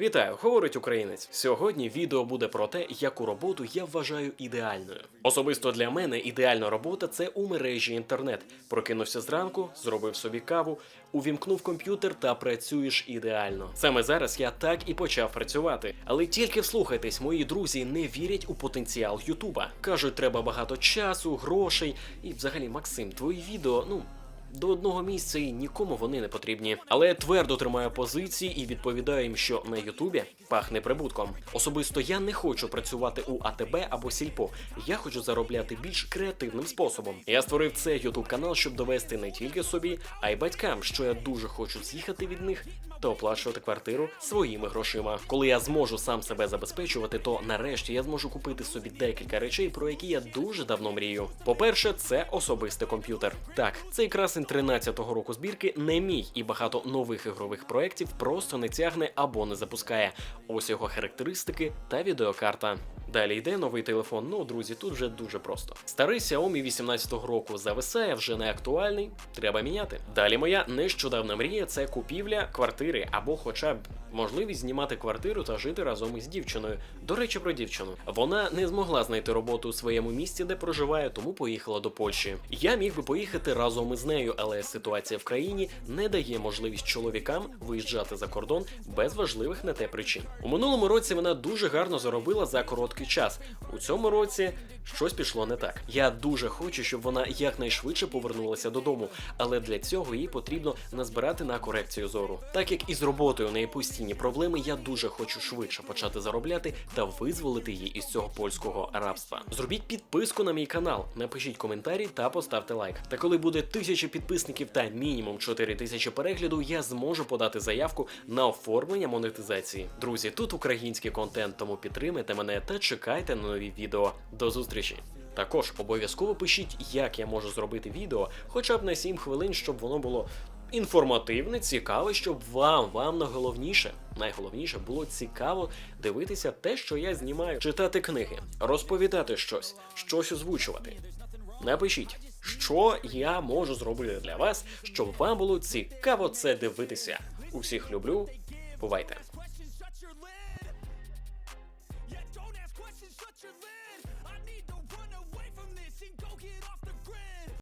Вітаю, говорить українець. Сьогодні відео буде про те, яку роботу я вважаю ідеальною. Особисто для мене ідеальна робота це у мережі інтернет. Прокинувся зранку, зробив собі каву, увімкнув комп'ютер та працюєш ідеально. Саме зараз я так і почав працювати. Але тільки вслухайтесь, мої друзі не вірять у потенціал Ютуба. кажуть, треба багато часу, грошей. І взагалі, Максим, твої відео, ну. До одного місця і нікому вони не потрібні. Але я твердо тримаю позиції і відповідаю їм, що на Ютубі пахне прибутком. Особисто я не хочу працювати у АТБ або Сільпо. Я хочу заробляти більш креативним способом. Я створив цей Ютуб канал, щоб довести не тільки собі, а й батькам, що я дуже хочу з'їхати від них та оплачувати квартиру своїми грошима. Коли я зможу сам себе забезпечувати, то нарешті я зможу купити собі декілька речей, про які я дуже давно мрію. По-перше, це особистий комп'ютер. Так, цей красень 13-го року збірки не мій, і багато нових ігрових проєктів просто не тягне або не запускає. Ось його характеристики та відеокарта. Далі йде новий телефон. Ну, друзі, тут вже дуже просто. Старий Xiaomi 18-го року зависає, вже не актуальний, треба міняти. Далі моя нещодавна мрія це купівля квартири або хоча б можливість знімати квартиру та жити разом із дівчиною. До речі, про дівчину. Вона не змогла знайти роботу у своєму місті, де проживає, тому поїхала до Польщі. Я міг би поїхати разом із нею, але ситуація в країні не дає можливість чоловікам виїжджати за кордон без важливих на те причин. У минулому році вона дуже гарно заробила за короткий час. У цьому році щось пішло не так. Я дуже хочу, щоб вона якнайшвидше повернулася додому, але для цього їй потрібно назбирати на корекцію зору. Так як із роботою у неї постійні проблеми, я дуже хочу швидше почати заробляти та визволити її із цього польського рабства. Зробіть підписку на мій канал, напишіть коментарі та поставте лайк. Та коли буде тисяча підписників та мінімум 4 тисячі перегляду, я зможу подати заявку на оформлення монетизації. Друзі, тут український контент, тому підтримайте мене та чекайте на нові відео. До зустрічі! Також обов'язково пишіть, як я можу зробити відео, хоча б на 7 хвилин, щоб воно було інформативне, цікаве, щоб вам, вам найголовніше, найголовніше було цікаво дивитися те, що я знімаю, читати книги, розповідати щось, щось озвучувати. Напишіть, що я можу зробити для вас, щоб вам було цікаво це дивитися. Усіх люблю. Бувайте!